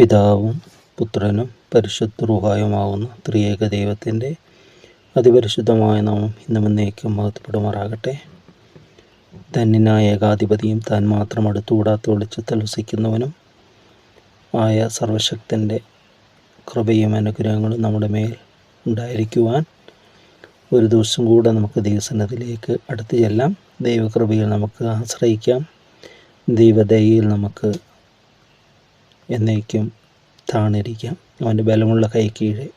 പിതാവും പുത്രനും പരിശുദ്ധ റുഹായുമാവുന്ന ത്രിയേക ദൈവത്തിന്റെ അതിപരിശുദ്ധമായ നാമം ഇന്നും എന്നേക്കും മഹത്വപ്പെടുമാറാകട്ടെ. തന്നിനായ ഏകാധിപതിയും താൻ മാത്രം അടുത്തുകൂടാത്ത വെളിച്ചത്തിൽ വസിക്കുന്നവനും ആയ സർവശക്തന്റെ കൃപയും അനുഗ്രഹങ്ങളും നമ്മുടെ മേൽ ഉണ്ടായിരിക്കുവാൻ ഒരു ദിവസം കൂടെ നമുക്ക് ദൈവസന്നതിലേക്ക് അടുത്ത് ചെല്ലാം. ദൈവകൃപയിൽ നമുക്ക് ആശ്രയിക്കാം. ദൈവദയയിൽ നമുക്ക് എന്നേക്കും താണിരിക്കാം. അവന്റെ ബലമുള്ള കൈ കീഴെ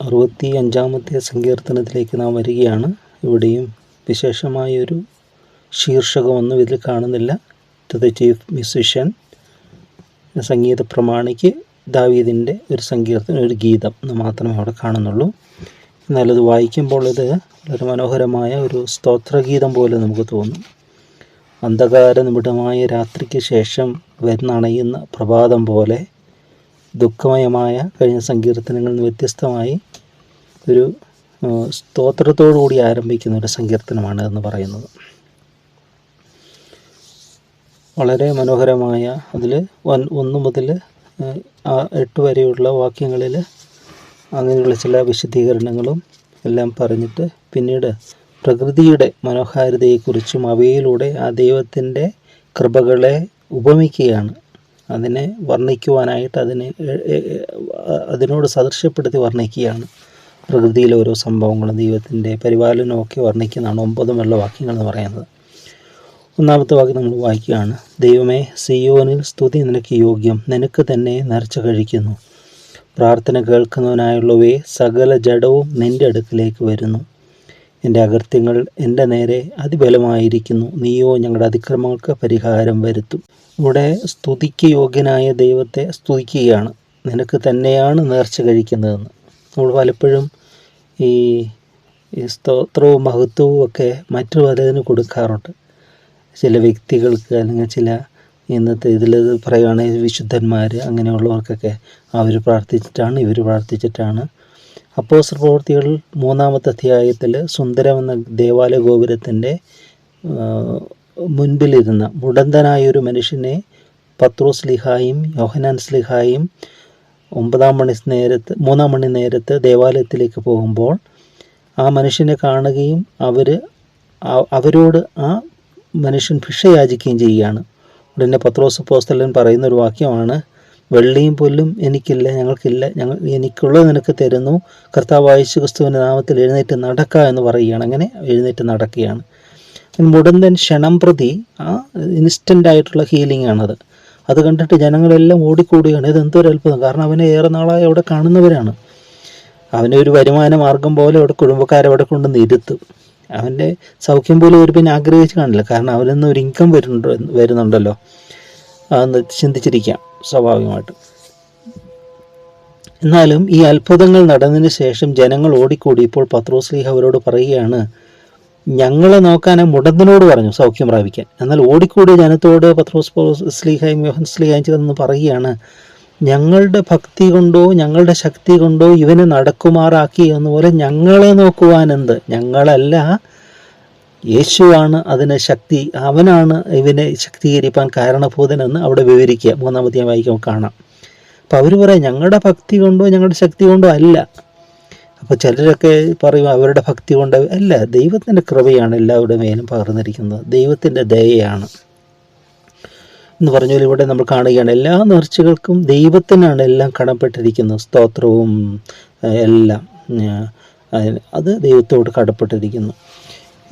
അറുപത്തി അഞ്ചാമത്തെ സങ്കീർത്തനത്തിലേക്ക് നാം വരികയാണ്. ഇവിടെയും വിശേഷമായൊരു ശീർഷകമൊന്നും ഇതിൽ കാണുന്നില്ല. ടു ദ ചീഫ് മ്യൂസിഷ്യൻ സംഗീത പ്രമാണിക്ക് ദാവീദിന്റെ ഒരു സങ്കീർത്തനം ഒരു ഗീതം എന്ന് മാത്രമേ അവിടെ കാണുന്നുള്ളൂ. എന്നാലത് വായിക്കുമ്പോൾ ഇത് വളരെ മനോഹരമായ ഒരു സ്തോത്രഗീതം പോലെ നമുക്ക് തോന്നും. അന്ധകാര നിമിടമായ രാത്രിക്ക് ശേഷം വരുന്നണയുന്ന പ്രഭാതം പോലെ ദുഃഖമയമായ കഴിഞ്ഞ സങ്കീർത്തനങ്ങളിൽ നിന്ന് വ്യത്യസ്തമായി ഒരു സ്തോത്രത്തോടു കൂടി ആരംഭിക്കുന്ന ഒരു സങ്കീർത്തനമാണ് എന്ന് പറയുന്നത്. വളരെ മനോഹരമായ അതിൽ ഒന്ന് മുതൽ എട്ട് വരെയുള്ള വാക്യങ്ങളിൽ അങ്ങനെയുള്ള ചില വിശദീകരണങ്ങളും എല്ലാം പറഞ്ഞിട്ട് പിന്നീട് പ്രകൃതിയുടെ മനോഹാരിതയെക്കുറിച്ചും അവയിലൂടെ ആ ദൈവത്തിന്റെ കൃപകളെ ഉപമിക്കുകയാണ്. അതിനെ വർണിക്കുവാനായിട്ട് അതിനെ അതിനോട് സദൃശ്യപ്പെടുത്തി വർണിക്കുകയാണ്. പ്രകൃതിയിലെ ഓരോ സംഭവങ്ങളും ദൈവത്തിന്റെ പരിപാലനവും ഒക്കെ വർണിക്കുന്നതാണ് ഒമ്പതുമുള്ള വാക്യങ്ങൾ എന്ന് പറയുന്നത്. ഒന്നാമത്തെ വാക്യം നമ്മൾ വായിക്കുകയാണ്. ദൈവമേ സിയോനിൽ സ്തുതി നിനക്ക് യോഗ്യം. നിനക്ക് തന്നെ നേർച്ച കഴിക്കുന്നു. പ്രാർത്ഥന കേൾക്കുന്നവനായുള്ളവയെ സകല ജഡവും നിന്റെ അടുക്കിലേക്ക് വരുന്നു. എന്റെ അകൃത്യങ്ങൾ എന്റെ നേരെ അതിബലമായിരിക്കുന്നു. നീയോ ഞങ്ങളുടെ അതിക്രമങ്ങൾക്ക് പരിഹാരം വരുത്തും. ഇവിടെ സ്തുതിക്ക് യോഗ്യനായ ദൈവത്തെ സ്തുതിക്കുകയാണ്. നിനക്ക് തന്നെയാണ് നേർച്ച കഴിക്കുന്നതെന്ന്. നമ്മൾ പലപ്പോഴും ഈ സ്തോത്രവും മഹത്വവും ഒക്കെ മറ്റു പലതിന് കൊടുക്കാറുണ്ട്. ചില വ്യക്തികൾക്ക് അല്ലെങ്കിൽ ചില ഇന്നത്തെ ഇതിൽ പറയുകയാണെങ്കിൽ വിശുദ്ധന്മാർ അങ്ങനെയുള്ളവർക്കൊക്കെ അവർ പ്രാർത്ഥിച്ചിട്ടാണ് ഇവർ പ്രാർത്ഥിച്ചിട്ടാണ് അപ്പോസ്റ്റർ പ്രവൃത്തികൾ മൂന്നാമത്തെ അധ്യായത്തിൽ സുന്ദരം എന്ന ദേവാലയ ഗോപുരത്തിന്റെ മുൻപിലിരുന്ന മുടന്തനായ ഒരു മനുഷ്യനെ പത്രോസ് ലിഹായും യോഹനാൻ സ്ലിഹായും ഒമ്പതാം മണി നേരത്ത് മൂന്നാം മണി നേരത്ത് ദേവാലയത്തിലേക്ക് പോകുമ്പോൾ ആ മനുഷ്യനെ കാണുകയും അവർ അവരോട് ആ മനുഷ്യൻ ഭിക്ഷ യാചിക്കുകയും ചെയ്യുകയാണ്. ഉടനെ പത്രോസ് പോസ്തലൻ പറയുന്ന ഒരു വാക്യമാണ് വെള്ളിയും പൊല്ലും എനിക്കില്ല ഞങ്ങൾക്കില്ല ഞങ്ങൾ എനിക്കുള്ളത് നിനക്ക് തരുന്നു. കർത്താവ് യേശു ക്രിസ്തുവിന്റെ നാമത്തിൽ എഴുന്നേറ്റ് നടക്കുക എന്ന് പറയുകയാണ്. അങ്ങനെ എഴുന്നേറ്റ് നടക്കുകയാണ്. മുടന്തൻ ക്ഷണം പ്രതി ആ ഇൻസ്റ്റന്റ് ആയിട്ടുള്ള ഹീലിംഗ് ആണത്. അത് കണ്ടിട്ട് ജനങ്ങളെല്ലാം ഓടിക്കൂടുകയാണ്. ഇത് എന്തൊരു അത്ഭുതം. കാരണം അവനെ ഏറെ നാളായി അവിടെ കാണുന്നവരാണ്. അവനെ ഒരു വരുമാന മാർഗം പോലെ അവിടെ കുടുംബക്കാരെ അവിടെ കൊണ്ടുവന്ന് ഇരുത്തും അവന്റെ സൗഖ്യം പോലും ഒരു പിന്നെ ആഗ്രഹിച്ച് കാണില്ല. കാരണം അവനൊന്നും നിന്ന് ഒരു ഇൻകം വരുന്നുണ്ട് വരുന്നുണ്ടല്ലോ. ചിന്തിച്ചിരിക്കാം സ്വാഭാവികമായിട്ടും. എന്നാലും ഈ അത്ഭുതങ്ങൾ നടന്നതിന് ശേഷം ജനങ്ങൾ ഓടിക്കൂടി. ഇപ്പോൾ പത്രോസ്ലീഹ അവരോട് പറയുകയാണ് ഞങ്ങളെ നോക്കാൻ മുടന്തിനോട് പറഞ്ഞു സൗഖ്യം പ്രാപിക്കാൻ. എന്നാൽ ഓടിക്കൂടിയ ജനത്തോട് പത്രോസ് സ്ലീഹയും യോഹൻ സ്ലീഹയും ചേർന്ന് പറയുകയാണ് ഞങ്ങളുടെ ഭക്തി കൊണ്ടോ ഞങ്ങളുടെ ശക്തി കൊണ്ടോ ഇവനെ നടക്കുമാറാക്കി എന്നപോലെ ഞങ്ങളെ നോക്കുവാൻ എന്ത്? ഞങ്ങളല്ല യേശുവാണ് അതിന് ശക്തി അവനാണ് ഇവനെ ശക്തീകരിപ്പാൻ കാരണഭൂതനെന്ന് അവിടെ വിവരിക്കുക. മൂന്നാമത്തെ വായിക്കുമ്പോൾ കാണാം. അപ്പം അവർ പറയാം ഞങ്ങളുടെ ഭക്തി കൊണ്ടോ ഞങ്ങളുടെ ശക്തി കൊണ്ടോ അല്ല. അപ്പോൾ ചിലരൊക്കെ പറയും അവരുടെ ഭക്തി കൊണ്ട് അല്ല ദൈവത്തിന്റെ കൃപയാണ് എല്ലാവരുടെ മേലും പകർന്നിരിക്കുന്നത്. ദൈവത്തിന്റെ ദയയാണ്. എന്ന് പറഞ്ഞാൽ ഇവിടെ നമ്മൾ കാണുകയാണ് എല്ലാ നേർച്ചകൾക്കും ദൈവത്തിനാണ് എല്ലാം കടപ്പെട്ടിരിക്കുന്നത് സ്തോത്രവും എല്ലാം അത് ദൈവത്തോട് കടപ്പെട്ടിരിക്കുന്നു.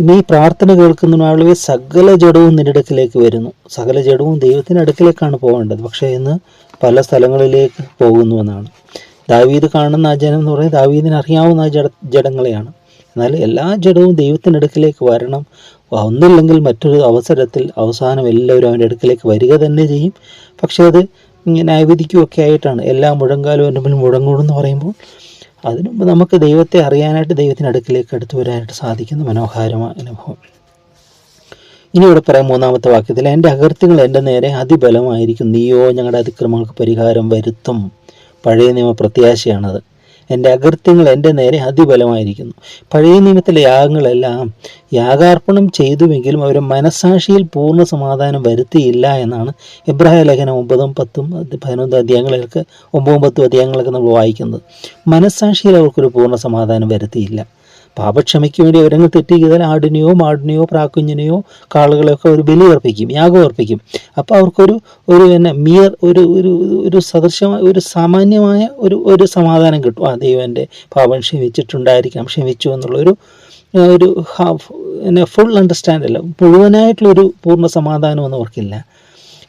ഇനി ഈ പ്രാർത്ഥന കേൾക്കുന്ന ആളുകൾ സകല ജഡവും നിന്നിടക്കിലേക്ക് വരുന്നു. സകല ജഡവും ദൈവത്തിന്റെ അടുക്കിലേക്കാണ് പോകേണ്ടത്. പക്ഷേ ഇന്ന് പല സ്ഥലങ്ങളിലേക്ക് പോകുന്നു എന്നാണ്. ദാവീദ് കാണുന്ന ആ ജനം എന്ന് പറയുന്നത് ദാവീദിന് അറിയാവുന്ന ആ ജഡ ജഡങ്ങളെയാണ്. എന്നാൽ എല്ലാ ജഡവും ദൈവത്തിന്റെ അടുക്കിലേക്ക് വരണം. ഒന്നില്ലെങ്കിൽ മറ്റൊരു അവസരത്തിൽ അവസാനം എല്ലാവരും അവന്റെ അടുക്കിലേക്ക് വരിക തന്നെ ചെയ്യും. പക്ഷേ അത് ന്യായവിധിക്കുമൊക്കെ ആയിട്ടാണ്. എല്ലാ മുഴങ്കാലും എന്റെ മുന്നിൽ മുഴങ്ങൂടെന്ന് പറയുമ്പോൾ അതിനു മുമ്പ് നമുക്ക് ദൈവത്തെ അറിയാനായിട്ട് ദൈവത്തിന്റെ അടുക്കിലേക്ക് എടുത്തു വരാനായിട്ട് സാധിക്കുന്ന മനോഹരമായ അനുഭവം. ഇനി ഇവിടെ പറയാം മൂന്നാമത്തെ വാക്യത്തിൽ എന്റെ അകൃത്യങ്ങൾ എന്റെ നേരെ അതിബലമായിരിക്കും. നീയോ ഞങ്ങളുടെ അതിക്രമങ്ങൾക്ക് പരിഹാരം വരുത്തും. പഴയ നിയമ പ്രത്യാശയാണത് എന്റെ അകൃത്യങ്ങൾ എന്റെ നേരെ അതിബലമായിരിക്കുന്നു. പഴയ നിയമത്തിലെ യാഗങ്ങളെല്ലാം യാഗാർപ്പണം ചെയ്തുവെങ്കിലും അവരെ മനസാക്ഷിയിൽ പൂർണ സമാധാനം വരുത്തിയില്ല എന്നാണ് ഇബ്രാഹിം ലേഖനം ഒമ്പതും പത്തും പതിനൊന്ന് അധ്യായങ്ങളിലൊക്കെ ഒമ്പതും പത്തും അധ്യായങ്ങളൊക്കെ നമ്മൾ വായിക്കുന്നത്. മനസാക്ഷിയിൽ അവർക്കൊരു പൂർണ സമാധാനം വരുത്തിയില്ല. പാപക്ഷമയ്ക്ക് വേണ്ടി അവരങ്ങ് തെറ്റ് ചെയ്താൽ ആടിനെയോ മാടിനെയോ പ്രാക്കുഞ്ഞിനെയോ കാളുകളെയൊക്കെ ഒരു ബലി അർപ്പിക്കും യാഗം അർപ്പിക്കും. അപ്പോൾ അവർക്കൊരു ഒരു എന്നെ മിയർ ഒരു ഒരു ഒരു സദൃശമായ ഒരു സാമാന്യമായ ഒരു ഒരു സമാധാനം കിട്ടും. ആ ദൈവം എന്റെ പാപം ക്ഷമിച്ചിട്ടുണ്ടായിരിക്കാം ക്ഷമിച്ചു എന്നുള്ളൊരു ഒരു ഹാഫ് എന്നെ ഫുൾ അണ്ടർസ്റ്റാൻഡ് അല്ല മുഴുവനായിട്ടുള്ളൊരു പൂർണ സമാധാനം ഒന്നും അവർക്കില്ല.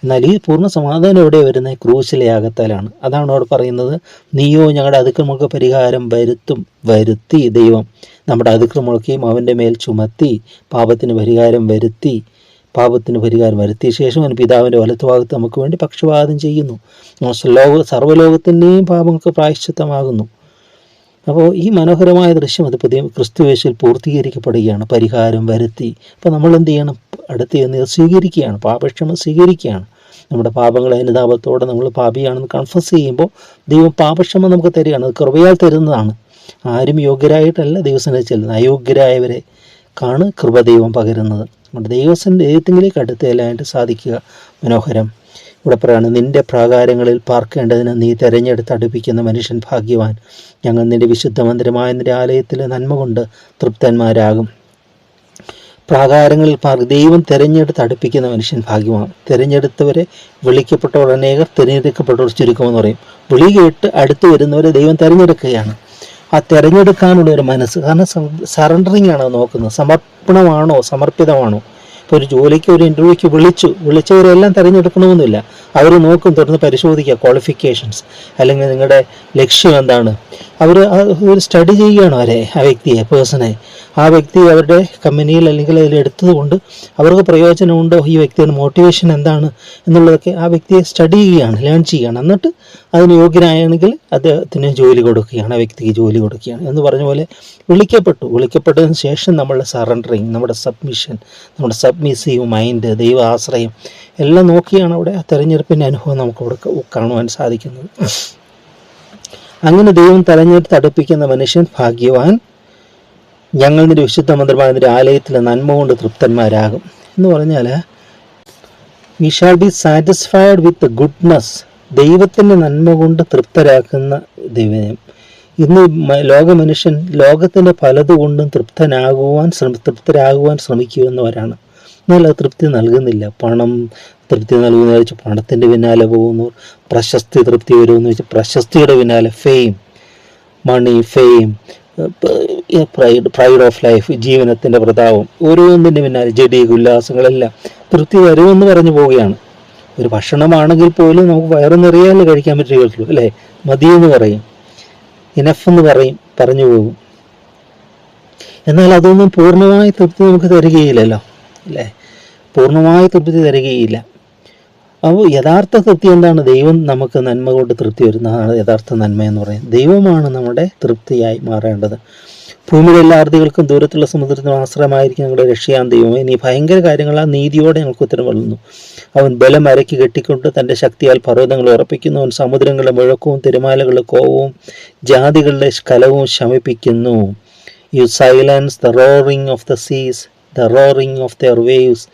എന്നാൽ ഈ പൂർണ സമാധാനം എവിടെ വരുന്നത് ക്രൂശിലെ യാഗത്താലാണ് അതാണ് അവിടെ പറയുന്നത് നീയോ ഞങ്ങളുടെ അതിക്രമങ്ങൾക്ക് പരിഹാരം വരുത്തും വരുത്തി ദൈവം. നമ്മുടെ അതിക്രമങ്ങളൊക്കെയും അവന്റെ മേൽ ചുമത്തി പാപത്തിന് പരിഹാരം വരുത്തി പാപത്തിന് പരിഹാരം വരുത്തിയ ശേഷം അവൻ പിതാവിന്റെ വലത്തുഭാഗത്ത് നമുക്ക് വേണ്ടി പക്ഷപാതം ചെയ്യുന്നു. ലോക സർവലോകത്തിന്റെയും പാപങ്ങൾക്ക് പ്രായശ്ചിത്തമാകുന്നു. അപ്പോൾ ഈ മനോഹരമായ ദൃശ്യം അത് പുതിയ ക്രിസ്തുവേശിൽ പൂർത്തീകരിക്കപ്പെടുകയാണ് പരിഹാരം വരുത്തി. അപ്പോൾ നമ്മൾ എന്ത് ചെയ്യണം? അടുത്ത് ചെന്ന് സ്വീകരിക്കുകയാണ് പാപക്ഷമ സ്വീകരിക്കുകയാണ്. നമ്മുടെ പാപങ്ങളെ അനുതാപത്തോടെ നമ്മൾ പാപിയാണെന്ന് കൺഫസ് ചെയ്യുമ്പോൾ ദൈവം പാപക്ഷമ നമുക്ക് തരികയാണ് അത് കൃപയാൽ തരുന്നതാണ്. ആരും യോഗ്യരായിട്ടല്ല ദൈവസനെ ചെല്ലുന്നത് അയോഗ്യരായവരെ കാണ് കൃപ ദൈവം പകരുന്നത്. നമ്മുടെ ദൈവസന്റെ ദൈവത്തിങ്കിലേക്ക് അടുത്ത് സാധിക്കുക. മനോഹരം. ഇവിടെ പറയാണ് നിന്റെ പ്രാകാരങ്ങളിൽ പാർക്കേണ്ടതിന് നീ തെരഞ്ഞെടുത്ത് അടുപ്പിക്കുന്ന മനുഷ്യൻ ഭാഗ്യവാൻ. ഞങ്ങൾ നിന്റെ വിശുദ്ധ മന്ദിരമായ നിന്റെ ആലയത്തിലെ നന്മ കൊണ്ട് തൃപ്തന്മാരാകും. പ്രാകാരങ്ങളിൽ പാർ ദൈവം തിരഞ്ഞെടുത്ത് അടുപ്പിക്കുന്ന മനുഷ്യൻ ഭാഗ്യമാണ് തിരഞ്ഞെടുത്തവരെ വിളിക്കപ്പെട്ടവർ അനേകർ തിരഞ്ഞെടുക്കപ്പെട്ടവർ ചുരുക്കമെന്ന് പറയും. വിളി കേട്ട് അടുത്ത് വരുന്നവരെ ദൈവം തിരഞ്ഞെടുക്കുകയാണ്. ആ തിരഞ്ഞെടുക്കാനുള്ള ഒരു മനസ്സ് കാരണം സറണ്ടറിങ് ആണോ നോക്കുന്നത്? സമർപ്പണമാണോ? സമർപ്പിതമാണോ? ഇപ്പോൾ ഒരു ജോലിക്ക് ഒരു ഇന്റർവ്യൂക്ക് വിളിച്ചു. വിളിച്ചവരെല്ലാം തിരഞ്ഞെടുക്കണമെന്നില്ല. അവർ നോക്കും തുടർന്ന് പരിശോധിക്കുക ക്വാളിഫിക്കേഷൻസ് അല്ലെങ്കിൽ നിങ്ങളുടെ ലക്ഷ്യം എന്താണ്? അവർ സ്റ്റഡി ചെയ്യുകയാണ് അവരെ ആ വ്യക്തിയെ പേഴ്സണെ ആ വ്യക്തി അവരുടെ കമ്പനിയിൽ അല്ലെങ്കിൽ അതിൽ എടുത്തതുകൊണ്ട് അവർക്ക് പ്രയോജനമുണ്ടോ ഈ വ്യക്തിയുടെ മോട്ടിവേഷൻ എന്താണ് എന്നുള്ളതൊക്കെ ആ വ്യക്തിയെ സ്റ്റഡി ചെയ്യുകയാണ് ലേൺ ചെയ്യുകയാണ്. എന്നിട്ട് അതിന് യോഗ്യനാണെങ്കിൽ അദ്ദേഹത്തിന് ജോലി കൊടുക്കുകയാണ് ആ വ്യക്തിക്ക് ജോലി കൊടുക്കുകയാണ് എന്ന് പറഞ്ഞ പോലെ വിളിക്കപ്പെട്ടു. വിളിക്കപ്പെട്ടതിന് ശേഷം നമ്മളുടെ സറണ്ടറിങ് നമ്മുടെ സബ്മിഷൻ നമ്മുടെ സബ്മിസീവ് മൈൻഡ് ദൈവ ആശ്രയം എല്ലാം നോക്കിയാണ് അവിടെ ആ തെരഞ്ഞെടുപ്പിന്റെ അനുഭവം നമുക്ക് കാണുവാൻ സാധിക്കുന്നത്. അങ്ങനെ ദൈവം തെരഞ്ഞെടുത്ത് അടുപ്പിക്കുന്ന മനുഷ്യൻ ഭാഗ്യവാൻ. ഞങ്ങൾ നിന്റെ വിശുദ്ധ മന്ത്രമായ നിന്റെ ആലയത്തിലെ നന്മ കൊണ്ട് തൃപ്തന്മാരാകും. എന്ന് പറഞ്ഞാൽ we shall be satisfied with goodness ദൈവത്തിന്റെ നന്മ കൊണ്ട് തൃപ്തരാക്കുന്ന ദൈവം. ഇന്ന് ലോക മനുഷ്യൻ ലോകത്തിന്റെ പലതുകൊണ്ടും തൃപ്തനാകുവാൻ ശ്രമ തൃപ്തരാകുവാൻ ശ്രമിക്കുന്നവരാണ് എന്നാൽ അത് തൃപ്തി നൽകുന്നില്ല. പണം തൃപ്തി നൽകുന്ന വെച്ച് പണത്തിന്റെ പിന്നാലെ പോകുന്നു. പ്രശസ്തി തൃപ്തി വരുമെന്ന് വെച്ച് പ്രശസ്തിയുടെ പിന്നാലെ fame money fame pride pride of life ജീവനത്തിന്റെ പ്രതാപം ഓരോന്നിന്റെ പിന്നാലെ ജഡി ഉല്ലാസങ്ങളെല്ലാം തൃപ്തി വരുമെന്ന് പറഞ്ഞു പോവുകയാണ്. ഒരു ഭക്ഷണമാണെങ്കിൽ പോലും നമുക്ക് വയറ് നിറയാല്ലേ കഴിക്കാൻ പറ്റുകയുള്ളൂ അല്ലേ? മതിയെന്ന് പറയും. ഇനഫ് എന്ന് പറയും പറഞ്ഞു പോകും. എന്നാൽ അതൊന്നും പൂർണമായി തൃപ്തി നമുക്ക് തരികയില്ലല്ലോ അല്ലേ? പൂർണമായി തൃപ്തി തരികയില്ല. അപ്പോൾ യഥാർത്ഥ തൃപ്തി എന്താണ്? ദൈവം നമുക്ക് നന്മ കൊണ്ട് തൃപ്തി വരുന്നതാണ് യഥാർത്ഥ നന്മ എന്ന് പറയുന്നത്. ദൈവമാണ് നമ്മുടെ തൃപ്തിയായി മാറേണ്ടത്. ഭൂമിയിലെ എല്ലാ അർത്ഥികൾക്കും ദൂരത്തുള്ള സമുദ്രത്തിനും ആശ്രയമായിരിക്കും ഞങ്ങളുടെ രക്ഷയാൻ ദൈവമേ നീ ഭയങ്കര കാര്യങ്ങൾ ആ നീതിയോടെ ഞങ്ങൾക്ക് ഉത്തരം വളർന്നു അവൻ ബലം അരക്കി കെട്ടിക്കൊണ്ട് തന്റെ ശക്തിയാൽ പർവതങ്ങൾ ഉറപ്പിക്കുന്നു. അവൻ സമുദ്രങ്ങളുടെ മുഴക്കവും തിരമാലകളുടെ കോപവും ജാതികളുടെ കലവും ശമിപ്പിക്കുന്നു. You silence the roaring of the seas the roaring of their waves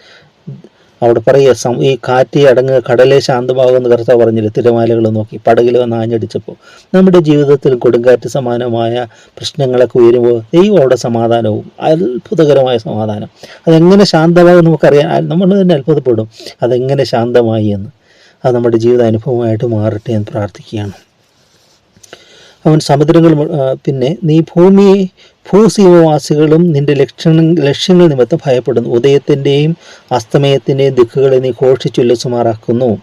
അവിടെ പറയുക ഈ കാറ്റ് അടങ്ങുക കടലെ ശാന്തമാകുമെന്ന് കർത്താവ് പറഞ്ഞില്ല തിരമാലകൾ നോക്കി പടകിൽ വന്ന് ആഞ്ഞടിച്ചപ്പോൾ. നമ്മുടെ ജീവിതത്തിൽ കൊടുങ്കാറ്റ് സമാനമായ പ്രശ്നങ്ങളൊക്കെ ഉയരുമ്പോൾ ദൈവം അവിടെ സമാധാനവും അത്ഭുതകരമായ സമാധാനം. അതെങ്ങനെ ശാന്തമാകും നമുക്കറിയാൻ നമ്മൾ തന്നെ അത്ഭുതപ്പെടും. അതെങ്ങനെ ശാന്തമായി എന്ന്. അത് നമ്മുടെ ജീവിത അനുഭവമായിട്ട് മാറട്ടെ എന്ന് പ്രാർത്ഥിക്കുകയാണ്. അവൻ സമുദ്രങ്ങൾ പിന്നെ നീ ഭൂമിയെ ഭൂസീമവാസികളും നിന്റെ ലക്ഷണ ലക്ഷ്യങ്ങൾ നിമിത്തം ഭയപ്പെടുന്നു. ഉദയത്തിന്റെയും അസ്തമയത്തിന്റെയും ദിക്കുകളെ നീ ഘോഷിച്ചുല്ലസുമാറാക്കുന്നു.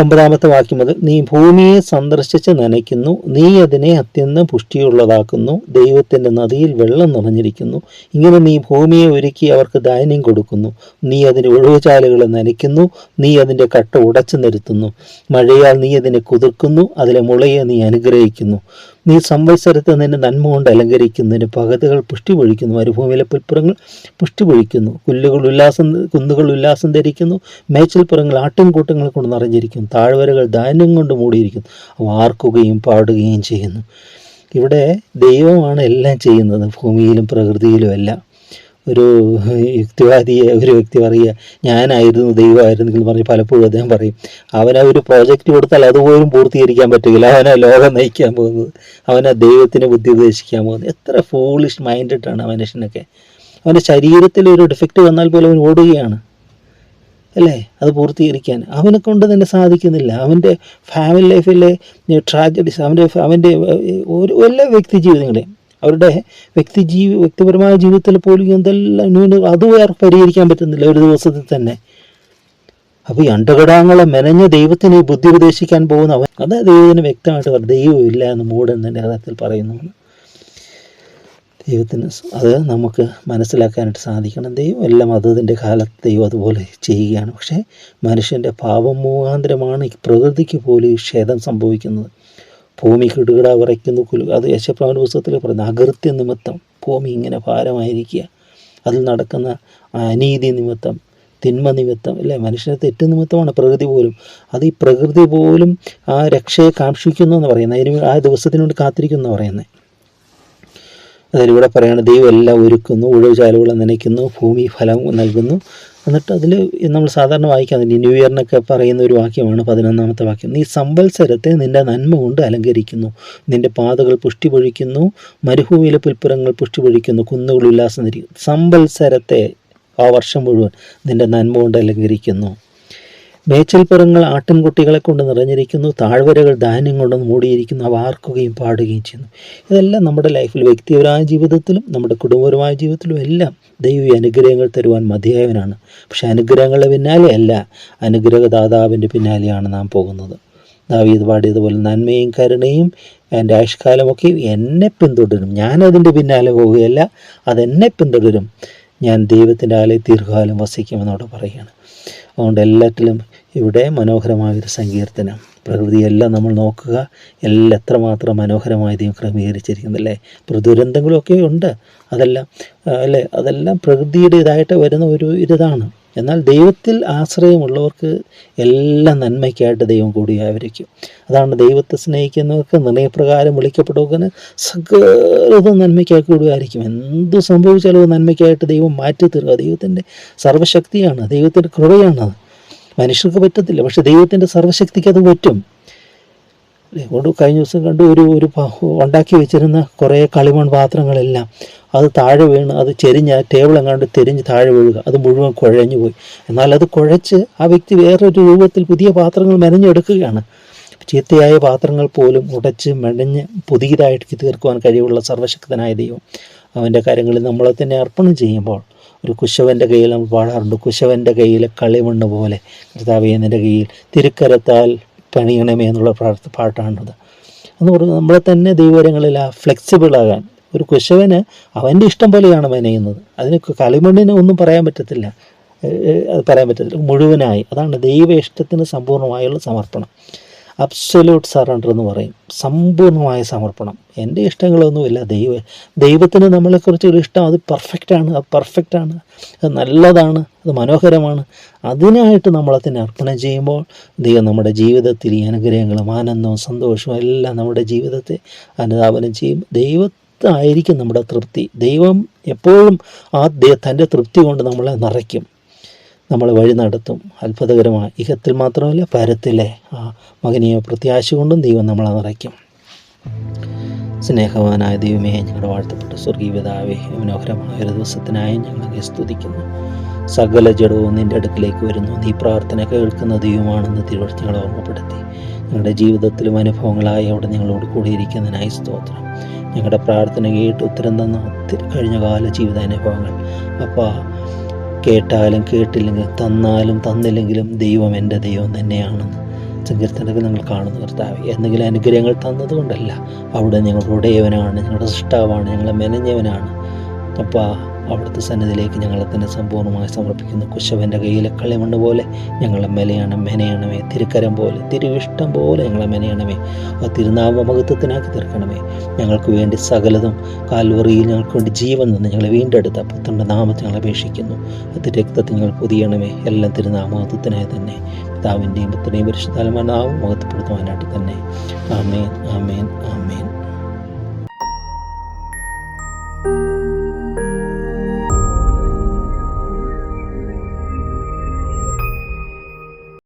ഒമ്പതാമത്തെ വാക്യം മുതൽ നീ ഭൂമിയെ സന്ദർശിച്ച് നനയ്ക്കുന്നു. നീ അതിനെ അത്യന്തം പുഷ്ടിയുള്ളതാക്കുന്നു. ദൈവത്തിന്റെ നദിയിൽ വെള്ളം നിറഞ്ഞിരിക്കുന്നു. ഇങ്ങനെ നീ ഭൂമിയെ ഒരുക്കി അവർക്ക് ധാന്യം കൊടുക്കുന്നു. നീ അതിന്റെ ഒഴിവുചാലുകളെ നനയ്ക്കുന്നു. നീ അതിന്റെ കട്ട ഉടച്ചു നിരുത്തുന്നു. മഴയാൽ നീ അതിനെ കുതിർക്കുന്നു. അതിലെ മുളയെ നീ അനുഗ്രഹിക്കുന്നു. നീ സംവത്സരത്തെ നിന്നെ നന്മ കൊണ്ട് അലങ്കരിക്കുന്നതിന് പകതുകൾ പുഷ്ടി പൊഴിക്കുന്നു മരുഭൂമിയിലെ പുൽപ്പുറങ്ങൾ പുഷ്ടി പൊഴിക്കുന്നു പുല്ലുകൾ ഉല്ലാസം കുന്നുകൾ ഉല്ലാസം ധരിക്കുന്നു. മേച്ചിൽപ്പുറങ്ങൾ ആട്ടിൻകൂട്ടങ്ങൾ കൊണ്ട് നിറഞ്ഞിരിക്കുന്നു. താഴ്വരകൾ ധാന്യം കൊണ്ട് മൂടിയിരിക്കുന്നു. അവ ആർക്കുകയും പാടുകയും ചെയ്യുന്നു. ഇവിടെ ദൈവമാണ് എല്ലാം ചെയ്യുന്നത്. ഭൂമിയിലും പ്രകൃതിയിലും എല്ലാം. ഒരു യുക്തിവാദിയെ ഒരു വ്യക്തി പറയുക ഞാനായിരുന്നു ദൈവമായിരുന്നു എന്ന് പറഞ്ഞ് പലപ്പോഴും അദ്ദേഹം പറയും. അവനെ ഒരു പ്രോജക്റ്റ് കൊടുത്താൽ അതുപോലും പൂർത്തീകരിക്കാൻ പറ്റില്ല. അവനെ ലോകം നയിക്കാൻ പോകുന്നത്. അവനെ ദൈവത്തിന് ബുദ്ധി ഉപദേശിക്കാൻ പോകുന്നത്. എത്ര ഫോളിഷ് മൈൻഡാണ് ആ മനുഷ്യനൊക്കെ. അവന്റെ ശരീരത്തിൽ ഒരു ഡിഫക്റ്റ് വന്നാൽ പോലും അവൻ ഓടുകയാണ്. അല്ലേ? അത് പൂർത്തീകരിക്കാൻ. അവനെ കൊണ്ട് തന്നെ സാധിക്കുന്നില്ല. അവന്റെ ഫാമിലി ലൈഫിലെ ട്രാജഡീസ് അവന്റെ അവന്റെ ഒരു എല്ലാ വ്യക്തി ജീവിതങ്ങളെയും അവരുടെ വ്യക്തി ജീവി വ്യക്തിപരമായ ജീവിതത്തിൽ പോലും എന്തെല്ലാം ന്യൂന അതും വേറെ പരിഹരിക്കാൻ പറ്റുന്നില്ല ഒരു ദിവസത്തിൽ തന്നെ. അപ്പോൾ ഈ അണ്ടകടാങ്ങളെ മെനഞ്ഞ ദൈവത്തിന് ഈ ബുദ്ധി ഉപദേശിക്കാൻ പോകുന്ന അവൻ അത് ദൈവത്തിന് വ്യക്തമായിട്ട് പറഞ്ഞു ദൈവമില്ല എന്ന് മൂടൻ തന്നെ അദ്ദേഹത്തിൽ പറയുന്നു ദൈവത്തിന് അത് നമുക്ക് മനസ്സിലാക്കാനായിട്ട് സാധിക്കണം. ദൈവം എല്ലാം അതതിന്റെ കാലത്ത് ദൈവം അതുപോലെ ചെയ്യുകയാണ്. പക്ഷേ മനുഷ്യന്റെ പാപം മുഖാന്തരമാണ് പ്രകൃതിക്ക് പോലും ക്ഷേതം സംഭവിക്കുന്നത്. ഭൂമി കിടുകിട വിറയ്ക്കുന്നു കുലു അത് യശപ്രാവൻ പുസ്തകത്തിൽ പറയുന്നത് അകൃത്യ നിമിത്തം ഭൂമി ഇങ്ങനെ ഭാരമായിരിക്കുക. അതിൽ നടക്കുന്ന അനീതി നിമിത്തം തിന്മ നിമിത്തം അല്ലേ? മനുഷ്യനെ തെറ്റ് നിമിത്തമാണ് പ്രകൃതി പോലും. അത് ഈ പ്രകൃതി പോലും ആ രക്ഷയെ കാക്ഷിക്കുന്നു എന്ന് പറയുന്നത്. അതിന് ആ ദിവസത്തിന് വേണ്ടി കാത്തിരിക്കുന്നു എന്ന് പറയുന്നത്. അതിലൂടെ പറയാണ് ദൈവം എല്ലാം ഒരുക്കുന്നു ഉഴവ് ചാലുകളെ നനയ്ക്കുന്നു ഭൂമി ഫലം നൽകുന്നു. എന്നിട്ട് അതിൽ നമ്മൾ സാധാരണ വായിക്കാൻ ന്യൂ ഇയറിനൊക്കെ പറയുന്ന ഒരു വാക്യമാണ് പതിനൊന്നാമത്തെ വാക്യം. നീ സംവത്സരത്തെ നിന്റെ നന്മ കൊണ്ട് അലങ്കരിക്കുന്നു. നിന്റെ പാതകൾ പുഷ്ടി പൊഴിക്കുന്നു മരുഭൂമിയിലെ പുൽപ്പുറങ്ങൾ പുഷ്ടി പൊഴിക്കുന്നു കുന്നുകൾ ഉല്ലാസം ധരിക്കും സംവത്സരത്തെ ആ വർഷം മുഴുവൻ നിന്റെ നന്മ കൊണ്ട് അലങ്കരിക്കുന്നു. മേച്ചൽപ്പുറങ്ങൾ ആട്ടിൻകുട്ടികളെ കൊണ്ട് നിറഞ്ഞിരിക്കുന്നു. താഴ്വരകൾ ധാന്യം കൊണ്ട് മൂടിയിരിക്കുന്നു. അവ ആർക്കുകയും പാടുകയും ചെയ്യുന്നു. ഇതെല്ലാം നമ്മുടെ ലൈഫിൽ വ്യക്തിപരമായ ജീവിതത്തിലും നമ്മുടെ കുടുംബപരമായ ജീവിതത്തിലും എല്ലാം ദൈവീ അനുഗ്രഹങ്ങൾ തരുവാൻ മതിയായവനാണ്. പക്ഷേ അനുഗ്രഹങ്ങളുടെ പിന്നാലെ അല്ല അനുഗ്രഹദാതാവിന്റെ പിന്നാലെയാണ് നാം പോകുന്നത്. ദാവീത് പാടിയതുപോലെ നന്മയും കരുണയും എന്റെ ആയുഷ്കാലമൊക്കെ എന്നെ പിന്തുടരും. ഞാനതിന്റെ പിന്നാലെ പോവുകയല്ല അതെന്നെ പിന്തുടരും. ഞാൻ ദൈവത്തിന്റെ ആലയ ദീർഘകാലം വസിക്കുമെന്നോട് പറയുകയാണ്. അതുകൊണ്ട് എല്ലാറ്റിലും ഇവിടെ മനോഹരമായൊരു സങ്കീർത്തനം. പ്രകൃതിയെല്ലാം നമ്മൾ നോക്കുക. എല്ലാം എത്രമാത്രം മനോഹരമായി ദൈവം ക്രമീകരിച്ചിരിക്കുന്നല്ലേ ഇപ്പോൾ ദുരന്തങ്ങളൊക്കെ ഉണ്ട്. അതെല്ലാം അല്ലേ? അതെല്ലാം പ്രകൃതിയുടേതായിട്ട് വരുന്ന ഒരു ഇതാണ്. എന്നാൽ ദൈവത്തിൽ ആശ്രയമുള്ളവർക്ക് എല്ലാം നന്മയ്ക്കായിട്ട് ദൈവം കൂടിയായിരിക്കും അതാണ് ദൈവത്തെ സ്നേഹിക്കുന്നവർക്ക് നിർണയപ്രകാരം വിളിക്കപ്പെടുന്ന സകലതും നന്മയ്ക്കായി കൂടുകയായിരിക്കും എന്ത് സംഭവിച്ചാലും നന്മയ്ക്കായിട്ട് ദൈവം മാറ്റി തീർക്കുക ദൈവത്തിന്റെ സർവശക്തിയാണ് ദൈവത്തിന്റെ കൃപയാണത് മനുഷ്യർക്ക് പറ്റത്തില്ല. പക്ഷെ ദൈവത്തിന്റെ സർവശക്തിക്ക് അത് പറ്റും? അതുകൊണ്ട് കഴിഞ്ഞ ദിവസം കണ്ടു ഒരു ഒരു ഉണ്ടാക്കി വെച്ചിരുന്ന കുറേ കളിമൺ പാത്രങ്ങളെല്ലാം. അത് താഴെ വീണ് അത് ചെരിഞ്ഞ് ടേബിൾ എങ്ങാണ്ട് തെരിഞ്ഞ് താഴെ വീഴുക. അത് മുഴുവൻ കുഴഞ്ഞു പോയി. എന്നാൽ അത് കുഴച്ച് ആ വ്യക്തി വേറൊരു രൂപത്തിൽ പുതിയ പാത്രങ്ങൾ മെനഞ്ഞെടുക്കുകയാണ്. ചീത്തയായ പാത്രങ്ങൾ പോലും ഉടച്ച് മെടഞ്ഞ് പുതിയതായിട്ട് തീർക്കുവാൻ കഴിവുള്ള സർവശക്തനായ ദൈവം അവന്റെ കാര്യങ്ങളിൽ നമ്മളെ തന്നെ അർപ്പണം ചെയ്യുമ്പോൾ ഒരു കുശവന്റെ കയ്യിൽ നമ്മൾ പാടാറുണ്ട്. കുശവന്റെ കയ്യിലെ കളിമണ്ണ് പോലെ കർത്താവ് നിന്റെ കയ്യിൽ തിരുക്കരത്താൽ പണിയണമേ എന്നുള്ള പ്രാർത്ഥ പാട്ടാണത്. എന്ന് പറയുന്നത് നമ്മളെ തന്നെ ദൈവരങ്ങളിൽ ആ ഫ്ലെക്സിബിളാകാൻ ഒരു കുശവന് അവന്റെ ഇഷ്ടം പോലെയാണ് മെനയുന്നത്. അതിന് കളിമണ്ണിന് ഒന്നും പറയാൻ പറ്റത്തില്ല. പറയാൻ പറ്റത്തില്ല. മുഴുവനായി. അതാണ് ദൈവ ഇഷ്ടത്തിന് സമ്പൂർണമായുള്ള സമർപ്പണം. അബ്സൊല്യൂട്ട് സറണ്ടർ എന്ന് പറയും. സമ്പൂർണമായ സമർപ്പണം. എന്റെ ഇഷ്ടങ്ങളൊന്നുമില്ല. ദൈവ ദൈവത്തിന് നമ്മളെക്കുറിച്ച് ഒരു ഇഷ്ടം അത് പെർഫെക്റ്റാണ് അത് പെർഫെക്റ്റാണ് അത് നല്ലതാണ്. അത് മനോഹരമാണ്. അതിനായിട്ട് നമ്മളതിനെ അർപ്പണം ചെയ്യുമ്പോൾ ദൈവം നമ്മുടെ ജീവിതത്തിൽ ഈ അനുഗ്രഹങ്ങളും ആനന്ദവും സന്തോഷവും എല്ലാം നമ്മുടെ ജീവിതത്തെ അനുധാപനം ചെയ്യും. ദൈവത്തായിരിക്കും നമ്മുടെ തൃപ്തി. ദൈവം എപ്പോഴും ആ തന്റെ തൃപ്തി കൊണ്ട് നമ്മളെ നിറയ്ക്കും. നമ്മളെ വഴി നടത്തും. അത്ഭുതകരമാണ് ഇഹത്തിൽ മാത്രമല്ല പരത്തിലെ ആ മകനീയ പ്രത്യാശ കൊണ്ടും ദൈവം നമ്മളെ നിറയ്ക്കും. സ്നേഹവാനായ ദൈവമേ ഞങ്ങളുടെ വാഴ്ത്തപ്പെട്ട സ്വർഗീയതാവേ മനോഹരമായ ഒരു ദിവസത്തിനായി ഞങ്ങളെ സ്തുതിക്കുന്നു. സകല ജഡവും നിന്റെ അടുക്കിലേക്ക് വരുന്നു. നീ പ്രാർത്ഥന കേൾക്കുന്ന ദൈവമാണെന്ന് തിരുവഴുത്ത് ഞങ്ങളെ ഓർമ്മപ്പെടുത്തി. ഞങ്ങളുടെ ജീവിതത്തിലും അനുഭവങ്ങളായി അവിടെ ഞങ്ങളോട് കൂടിയിരിക്കുന്നതിനായി സ്തോത്രം. ഞങ്ങളുടെ പ്രാർത്ഥന കേട്ട് ഉത്തരം തന്ന ഒത്തിരി കഴിഞ്ഞ കാല ജീവിതാനുഭവങ്ങൾ. അപ്പോൾ കേട്ടാലും കേട്ടില്ലെങ്കിൽ തന്നാലും തന്നില്ലെങ്കിലും ദൈവം എന്റെ ദൈവം തന്നെയാണെന്ന് സങ്കീർത്തനത്തിൽ നിങ്ങൾ കാണുന്നു കർത്താവ് എന്തെങ്കിലും അനുഗ്രഹങ്ങൾ തന്നതുകൊണ്ടല്ല. അവിടെ ഞങ്ങളുടെ ഉടയവനാണ് ഞങ്ങളുടെ സൃഷ്ടാവാണ് ഞങ്ങളെ മെനഞ്ഞവനാണ്. അപ്പോൾ അവിടുത്തെ സന്നിധിയിലേക്ക് ഞങ്ങളെ തന്നെ സമ്പൂർണമായി സമർപ്പിക്കുന്നു. കുശവന്റെ കയ്യിലെ കളിമണ്ണ് പോലെ ഞങ്ങളെ മെലയാണ് മെനയണമേ. തിരുക്കരം പോലെ തിരുവിഷ്ടം പോലെ ഞങ്ങളെ മെനയണമേ. ആ തിരുനാമ മഹത്വത്തിനാക്കി തീർക്കണമേ. ഞങ്ങൾക്ക് വേണ്ടി സകലതും കാൽവറിയിൽ ഞങ്ങൾക്ക് വേണ്ടി ജീവൻ നിന്ന് ഞങ്ങളെ വീണ്ടെടുത്ത പുത്രന്റെ നാമത്തെ ഞങ്ങൾ അപേക്ഷിക്കുന്നു. അത് രക്തത്തിൽ ഞങ്ങൾ പൊതിയണമേ. എല്ലാം തിരുനാമഹത്വത്തിനായി തന്നെ. പിതാവിന്റെയും പുത്രനെയും പരിശുദ്ധാലും നാമം മഹത്വപ്പെടുത്തുവാനായിട്ട് തന്നെ. ആമേൻ ആമേൻ ആമേൻ.